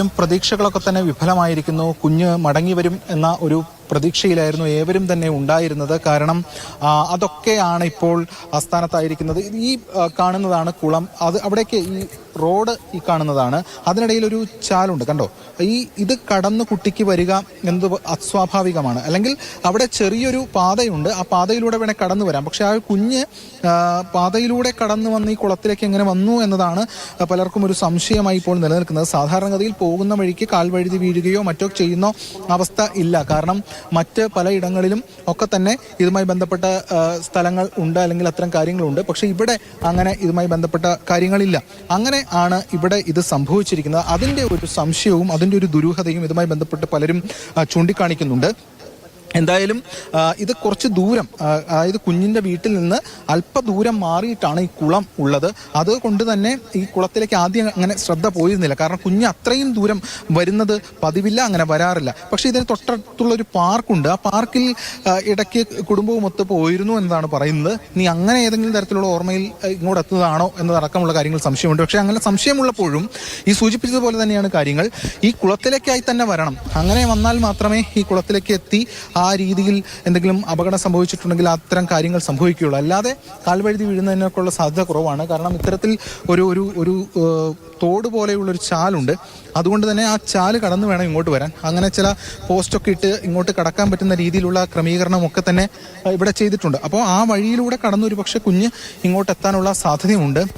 ും പ്രതീക്ഷകളൊക്കെ തന്നെ വിഫലമായിരിക്കുന്നു. കുഞ്ഞ് മടങ്ങി വരും എന്ന ഒരു പ്രതീക്ഷയിലായിരുന്നു ഏവരും തന്നെ ഉണ്ടായിരുന്നത്. കാരണം അതൊക്കെയാണ് ഇപ്പോൾ ആസ്ഥാനത്തായിരിക്കുന്നത്. ഈ കാണുന്നതാണ് കുളം. അത് അവിടേക്ക് ഈ റോഡ് ഈ കാണുന്നതാണ്. അതിനിടയിൽ ഒരു ചാലുണ്ട് കണ്ടോ? ഈ ഇത് കടന്ന് കുട്ടിക്ക് വരിക എന്നത് അസ്വാഭാവികമാണ്. അല്ലെങ്കിൽ അവിടെ ചെറിയൊരു പാതയുണ്ട്. ആ പാതയിലൂടെ വേണേൽ കടന്നു വരാം. പക്ഷെ ആ കുഞ്ഞ് പാതയിലൂടെ കടന്നു വന്ന് ഈ കുളത്തിലേക്ക് എങ്ങനെ വന്നു എന്നതാണ് പലർക്കും ഒരു സംശയമായി ഇപ്പോൾ നിലനിൽക്കുന്നത്. സാധാരണഗതിയിൽ പോകുന്ന വഴിക്ക് കാൽവഴുതി വീഴുകയോ മറ്റോ ചെയ്യുന്ന അവസ്ഥ ഇല്ല. കാരണം മറ്റ് പലയിടങ്ങളിലും ഒക്കെ തന്നെ ഇതുമായി ബന്ധപ്പെട്ട സ്ഥലങ്ങൾ ഉണ്ട് അല്ലെങ്കിൽ അത്തരം കാര്യങ്ങളുണ്ട്. പക്ഷേ ഇവിടെ അങ്ങനെ ഇതുമായി ബന്ധപ്പെട്ട കാര്യങ്ങളില്ല. അങ്ങനെ ആണ് ഇവിടെ ഇത് സംഭവിച്ചിരിക്കുന്നത്. അതിന്റെ ഒരു സംശയവും അതിന്റെ ഒരു ദുരൂഹതയും ഇതുമായി ബന്ധപ്പെട്ട് പലരും ചൂണ്ടിക്കാണിക്കുന്നുണ്ട്. എന്തായാലും ഇത് കുറച്ച് ദൂരം അതായത് കുഞ്ഞിന്റെ വീട്ടിൽ നിന്ന് അല്പദൂരം മാറിയിട്ടാണ് ഈ കുളം ഉള്ളത്. അതുകൊണ്ട് തന്നെ ഈ കുളത്തിലേക്ക് ആദ്യം അങ്ങനെ ശ്രദ്ധ പോയിരുന്നില്ല. കാരണം കുഞ്ഞ് അത്രയും ദൂരം വരുന്നത് പതിവില്ല അങ്ങനെ വരാറില്ല. പക്ഷേ ഇതിന് തൊട്ടടുത്തുള്ള ഒരു പാർക്കുണ്ട്. ആ പാർക്കിൽ ഇടയ്ക്ക് കുടുംബവും ഒത്ത് പോയിരുന്നു എന്നതാണ് പറയുന്നത്. നീ അങ്ങനെ ഏതെങ്കിലും തരത്തിലുള്ള ഓർമ്മയിൽ ഇങ്ങോട്ട് എത്തുന്നതാണോ എന്നതടക്കമുള്ള കാര്യങ്ങൾ സംശയമുണ്ട്. പക്ഷേ അങ്ങനെ സംശയമുള്ളപ്പോഴും ഈ സൂചിപ്പിച്ചതുപോലെ തന്നെയാണ് കാര്യങ്ങൾ. ഈ കുളത്തിലേക്കായി തന്നെ വരണം. അങ്ങനെ വന്നാൽ മാത്രമേ ഈ കുളത്തിലേക്ക് എത്തി രീതിയിൽ എന്തെങ്കിലും അപകടം സംഭവിച്ചിട്ടുണ്ടെങ്കിൽ അത്തരം കാര്യങ്ങൾ സംഭവിക്കുകയുള്ളൂ. അല്ലാതെ കാൽവഴുതി വീഴുന്നതിനൊക്കെയുള്ള സാധ്യത കുറവാണ്. കാരണം ഇത്തരത്തിൽ ഒരു ഒരു ഒരു തോട് പോലെയുള്ള ഒരു ചാലുണ്ട്. അതുകൊണ്ട് തന്നെ ആ ചാൽ കടന്നു വേണം ഇങ്ങോട്ട് വരാൻ. അങ്ങനെ ചില പോസ്റ്റൊക്കെ ഇട്ട് ഇങ്ങോട്ട് കടക്കാൻ പറ്റുന്ന രീതിയിലുള്ള ക്രമീകരണമൊക്കെ തന്നെ ഇവിടെ ചെയ്തിട്ടുണ്ട്. അപ്പോൾ ആ വഴിയിലൂടെ കടന്നൊരു പക്ഷേ കുഞ്ഞ് ഇങ്ങോട്ട് എത്താനുള്ള സാധ്യതയുണ്ട്.